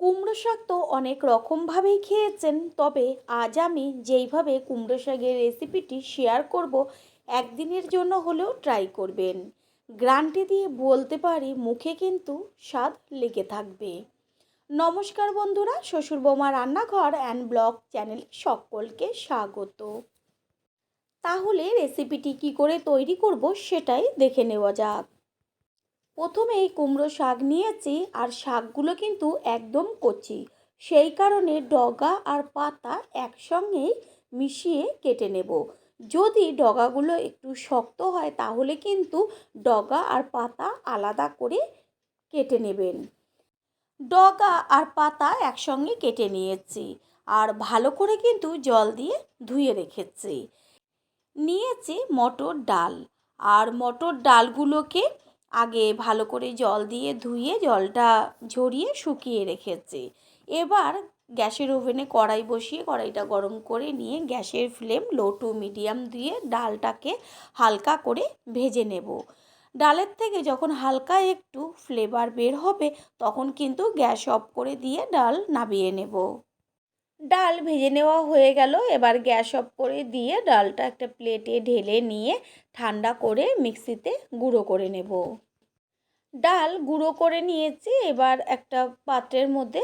কুমড়ো শাক তো অনেক রকমভাবেই খেয়েছেন, তবে আজ আমি যেইভাবে কুমড়ো শাকের রেসিপিটি শেয়ার করব, একদিনের জন্য হলেও ট্রাই করবেন। গ্রান্টি দিয়ে বলতে পারি মুখে কিন্তু স্বাদ লেগে থাকবে। নমস্কার বন্ধুরা, শ্বশুর বৌমা রান্নাঘর অ্যান্ড ব্লগ চ্যানেল সকলকে স্বাগত। তাহলে রেসিপিটি কি করে তৈরি করব সেটাই দেখে নেওয়া যাক। প্রথমেই কুমড়ো শাক নিয়েছি আর শাকগুলো কিন্তু একদম কচি। সেই কারণে ডগা আর পাতা একসঙ্গেই মিশিয়ে কেটে নেব। যদি ডগাগুলো একটু শক্ত হয়, তাহলে কিন্তু ডগা আর পাতা আলাদা করে কেটে নেবেন। ডগা আর পাতা একসঙ্গে কেটে নিয়েছি আর ভালো করে কিন্তু জল দিয়ে ধুয়ে রেখেছি। নিয়েছি মটর ডাল আর মটর ডালগুলোকে আগে ভালো করে জল দিয়ে ধুয়ে জলটা ঝরিয়ে শুকিয়ে রেখেছি। এবার গ্যাসের ওভেনে কড়াই বসিয়ে কড়াইটা গরম করে নিয়ে গ্যাসের ফ্লেম লো টু মিডিয়াম দিয়ে ডালটাকে হালকা করে ভেজে নেব। ডালের থেকে যখন হালকা একটু ফ্লেভার বের হবে, তখন কিন্তু গ্যাস অফ করে দিয়ে ডাল নামিয়ে নেব। ডাল ভেজে নেওয়া হয়ে গেল। এবার গ্যাস অফ করে দিয়ে ডালটা একটা প্লেটে ঢেলে নিয়ে ঠান্ডা করে মিক্সিতে গুঁড়ো করে নেব। ডাল গুঁড়ো করে নিয়েছি, এবার একটা পাত্রের মধ্যে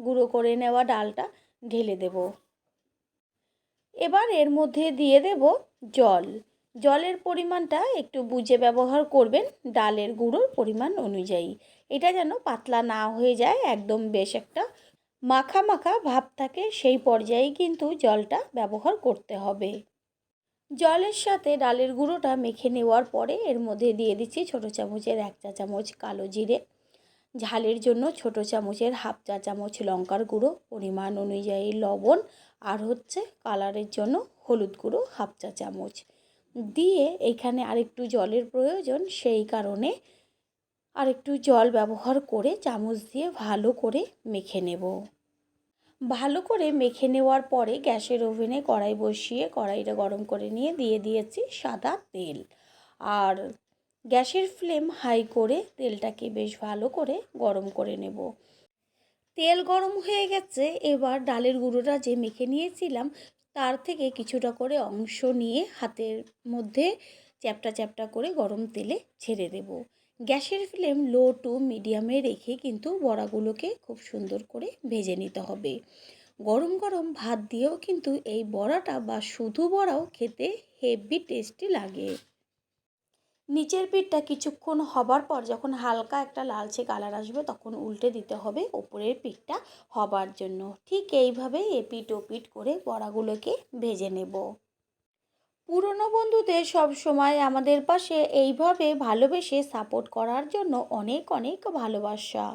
গুঁড়ো করে নেওয়া ডালটা ঢেলে দেব। এবার এর মধ্যে দিয়ে দেব জল। জলের পরিমাণটা একটু বুঝে ব্যবহার করবেন ডালের গুঁড়োর পরিমাণ অনুযায়ী। এটা যেন পাতলা না হয়ে যায়, একদম বেশ একটা মাখা মাখা ভাব থাকে, সেই পর্যায়ে কিন্তু জলটা ব্যবহার করতে হবে। জলের সাথে ডালের গুঁড়োটা মেখে নেওয়ার পরে এর মধ্যে দিয়ে দিচ্ছি ছোটো চামচের এক চা চামচ কালো জিরে, ঝালের জন্য ছোট চামচের হাফ চা চামচ লঙ্কার গুঁড়ো, পরিমাণ অনুযায়ী লবণ আর হচ্ছে কালারের জন্য হলুদ গুঁড়ো হাফ চা চামচ। দিয়ে এখানে আরেকটু জলের প্রয়োজন, সেই কারণে আরেকটু জল ব্যবহার করে চামচ দিয়ে ভালো করে মেখে নেব। ভালো করে মেখে নেওয়ার পরে গ্যাসের ওভেনে কড়াই বসিয়ে কড়াইটা গরম করে নিয়ে দিয়ে দিয়েছি সাদা তেল। আর গ্যাসের ফ্লেম হাই করে তেলটাকে বেশ ভালো করে গরম করে নেব। তেল গরম হয়ে গেছে, এবার ডালের গুঁড়োটা যে মেখে নিয়েছিলাম, তার থেকে কিছুটা করে অংশ নিয়ে হাতের মধ্যে চ্যাপটা চ্যাপটা করে গরম তেলে ছেড়ে দেব। গ্যাসের ফ্লেম লো টু মিডিয়ামে রেখে কিন্তু বড়াগুলোকে খুব সুন্দর করে ভেজে নিতে হবে। গরম গরম ভাত দিয়েও কিন্তু এই বড়াটা বা শুধু বড়াও খেতে হেভি টেস্টি লাগে। নিচের পিঠটা কিছুক্ষণ হবার পর যখন হালকা একটা লালচে কালার আসবে তখন উল্টে দিতে হবে ওপরের পিঠটা হবার জন্য। ঠিক এইভাবেই এপিট ওপিট করে বড়াগুলোকে ভেজে নেব। পুরনো বন্ধুদের সব সময় আমাদের পাশে এইভাবে ভালোবেসে সাপোর্ট করার জন্য অনেক অনেক ভালোবাসা।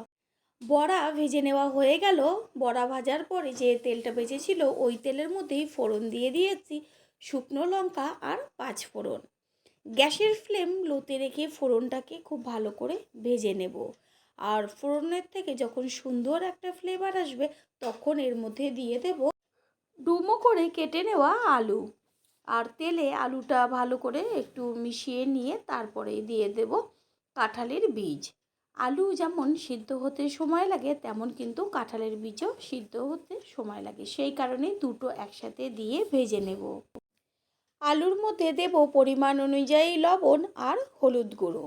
বড়া ভেজে নেওয়া হয়ে গেল। বড়া ভাজার পরে যে তেলটা বেঁচেছিল ওই তেলের মধ্যেই ফোড়ন দিয়ে দিয়েছি শুকনো লঙ্কা আর পাঁচ ফোড়ন। গ্যাসের ফ্লেম লোতে রেখে ফোড়নটাকে খুব ভালো করে ভেজে নেব। আর ফোড়নের থেকে যখন সুন্দর একটা ফ্লেভার আসবে, তখন এর মধ্যে দিয়ে দেব ডুমো করে কেটে নেওয়া আলু। আর তেলে আলুটা ভালো করে একটু মিশিয়ে নিয়ে তারপরে দিয়ে দেব কাঁঠালের বীজ। আলু যেমন সিদ্ধ হতে সময় লাগে, তেমন কিন্তু কাঁঠালের বীজও সিদ্ধ হতে সময় লাগে। সেই কারণে দুটো একসাথে দিয়ে ভেজে নেব। আলুর মধ্যে দেব পরিমাণ অনুযায়ী লবণ আর হলুদ গুঁড়ো।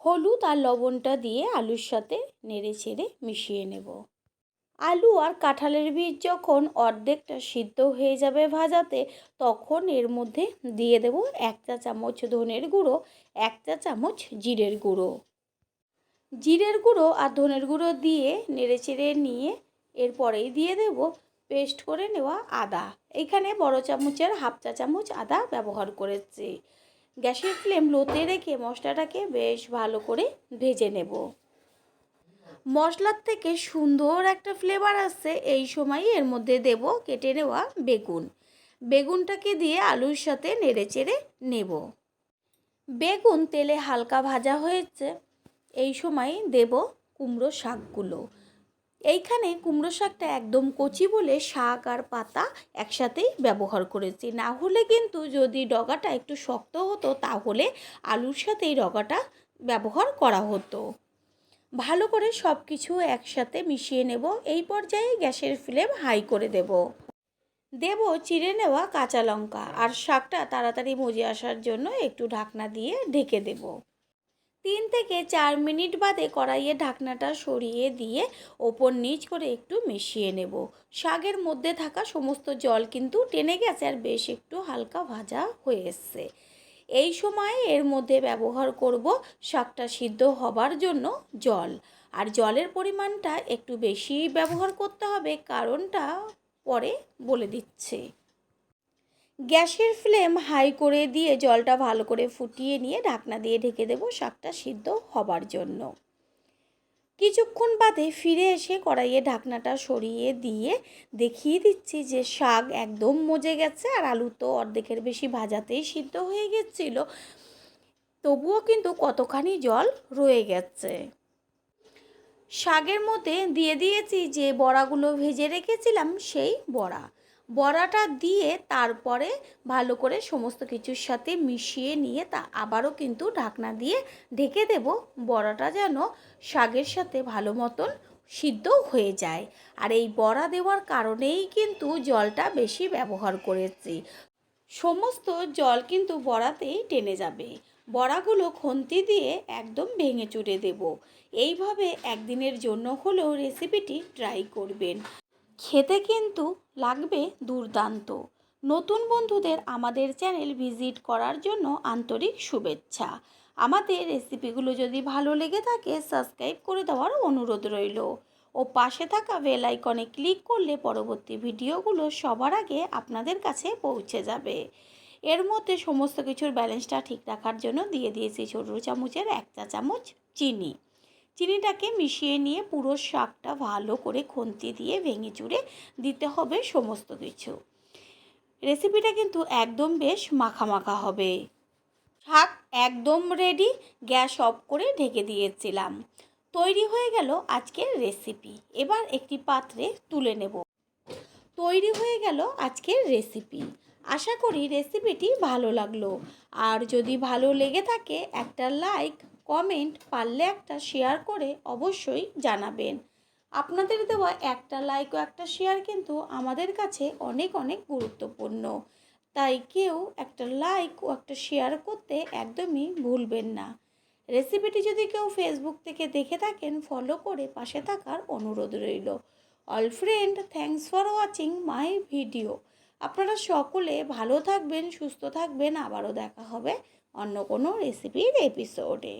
হলুদ আর লবণটা দিয়ে আলুর সাথে নেড়ে ছেড়ে মিশিয়ে নেব। আলু আর কাঁঠালের বীজ যখন অর্ধেকটা সিদ্ধ হয়ে যাবে ভাজাতে, তখন এর মধ্যে দিয়ে দেব এক চা চামচ ধনের গুঁড়ো, এক চা চামচ জিরের গুঁড়ো। জিরের গুঁড়ো আর ধনের গুঁড়ো দিয়ে নেড়ে চেড়ে নিয়ে এরপরেই দিয়ে দেব পেস্ট করে নেওয়া আদা। এখানে বড় চামচের হাফ চা চামচ আদা ব্যবহার করেছি। গ্যাসের ফ্লেম লোতে রেখে মশলাটাকে বেশ ভালো করে ভেজে নেব। মশলার থেকে সুন্দর একটা ফ্লেভার আসছে এই সময় এর মধ্যে দেব কেটে নেওয়া বেগুন। বেগুনটাকে দিয়ে আলুর সাথে নেড়ে চেড়ে নেব। বেগুন তেলে হালকা ভাজা হয়েছে, এই সময় দেব কুমড়ো শাকগুলো। এইখানে কুমড়ো শাকটা একদম কচি বলে শাক আর পাতা একসাথেই ব্যবহার করেছি। না হলে কিন্তু যদি ডগাটা একটু শক্ত হতো, তাহলে আলুর সাথে এই ডগাটা ব্যবহার করা হতো। ভালো করে সব কিছু একসাথে মিশিয়ে নেব। এই পর্যায়ে গ্যাসের ফ্লেম হাই করে দেব। দেব চিড়ে নেওয়া কাঁচা লঙ্কা আর শাকটা তাড়াতাড়ি মজে আসার জন্য একটু ঢাকনা দিয়ে ঢেকে দেব। তিন থেকে চার মিনিট বাদে কড়াইয়ে ঢাকনাটা সরিয়ে দিয়ে ওপর নিচ করে একটু মিশিয়ে নেব। শাকের মধ্যে থাকা সমস্ত জল কিন্তু টেনে গেছে আর বেশ একটু হালকা ভাজা হয়ে এসছে এই সময় এর মধ্যে ব্যবহার করব শাকটা সিদ্ধ হবার জন্য জল। আর জলের পরিমাণটা একটু বেশি ব্যবহার করতে হবে কারণটা পরে বলে দিচ্ছে। গ্যাসের ফ্লেম হাই করে দিয়ে জলটা ভালো করে ফুটিয়ে নিয়ে ঢাকনা দিয়ে ঢেকে দেব শাকটা সিদ্ধ হবার জন্য। কিছুক্ষণ বাদে ফিরে এসে কড়াইয়ে ঢাকনাটা সরিয়ে দিয়ে দেখিয়ে দিচ্ছি যে শাক একদম মজে গেছে আর আলু তো অর্ধেকের বেশি ভাজাতেই সিদ্ধ হয়ে গেছিল। তবুও কিন্তু কতখানি জল রয়ে গেছে। শাকের মধ্যে দিয়ে দিয়েছি যে বড়াগুলো ভেজে রেখেছিলাম সেই বড়া। বড়াটা দিয়ে তারপরে ভালো করে সমস্ত কিছুর সাথে মিশিয়ে নিয়ে তা আবারও কিন্তু ঢাকনা দিয়ে ঢেকে দেব। বড়াটা যেন শাকের সাথে ভালো মতন সিদ্ধ হয়ে যায়। আর এই বড়া দেওয়ার কারণেই কিন্তু জলটা বেশি ব্যবহার করেছি। সমস্ত জল কিন্তু বড়াতেই টেনে যাবে। বড়াগুলো খন্তি দিয়ে একদম ভেঙে চুড়ে দেব। এইভাবে একদিনের জন্য হলেও রেসিপিটি ট্রাই করবেন। খেতে কিন্তু লাগবে দুর্দান্ত। নতুন বন্ধুদের আমাদের চ্যানেল ভিজিট করার জন্য আন্তরিক শুভেচ্ছা। আমাদের রেসিপিগুলো যদি ভালো লেগে থাকে, সাবস্ক্রাইব করে দেওয়ার অনুরোধ রইল। ও পাশে থাকা বেল আইকনে ক্লিক করলে পরবর্তী ভিডিওগুলো সবার আগে আপনাদের কাছে পৌঁছে যাবে। এর মধ্যে সমস্ত কিছুর ব্যালেন্সটা ঠিক রাখার জন্য দিয়ে দিয়েছি ছোটো চামচের এক চা চামচ চিনি। চিনিটাকে মিশিয়ে নিয়ে পুরো শাকটা ভালো করে খুন্তি দিয়ে ভেঙে চুড়ে দিতে হবে সমস্ত কিছু। রেসিপিটা কিন্তু একদম বেশ মাখা মাখা হবে। শাক একদম রেডি গ্যাস অফ করে ঢেকে দিয়েছিলাম। তৈরি হয়ে গেল আজকের রেসিপি। এবার একটি পাত্রে তুলে নেব। তৈরি হয়ে গেল আজকের রেসিপি। আশা করি রেসিপিটি ভালো লাগল। আর যদি ভালো লেগে থাকে একটা লাইক কমেন্ট পারলে একটা শেয়ার করে অবশ্যই জানাবেন। আপনাদের দেওয়া একটা লাইক ও একটা শেয়ার কিন্তু আমাদের কাছে অনেক অনেক গুরুত্বপূর্ণ। তাই কেউ একটা লাইক ও একটা শেয়ার করতে একদমই ভুলবেন না। রেসিপিটি যদি কেউ ফেসবুক থেকে দেখে থাকেন ফলো করে পাশে থাকার অনুরোধ রইল। All friend thanks for watching my video আপনারা সকলে ভালো থাকবেন, সুস্থ থাকবেন। আবারও দেখা হবে অন্য কোনো রেসিপির এপিসোডে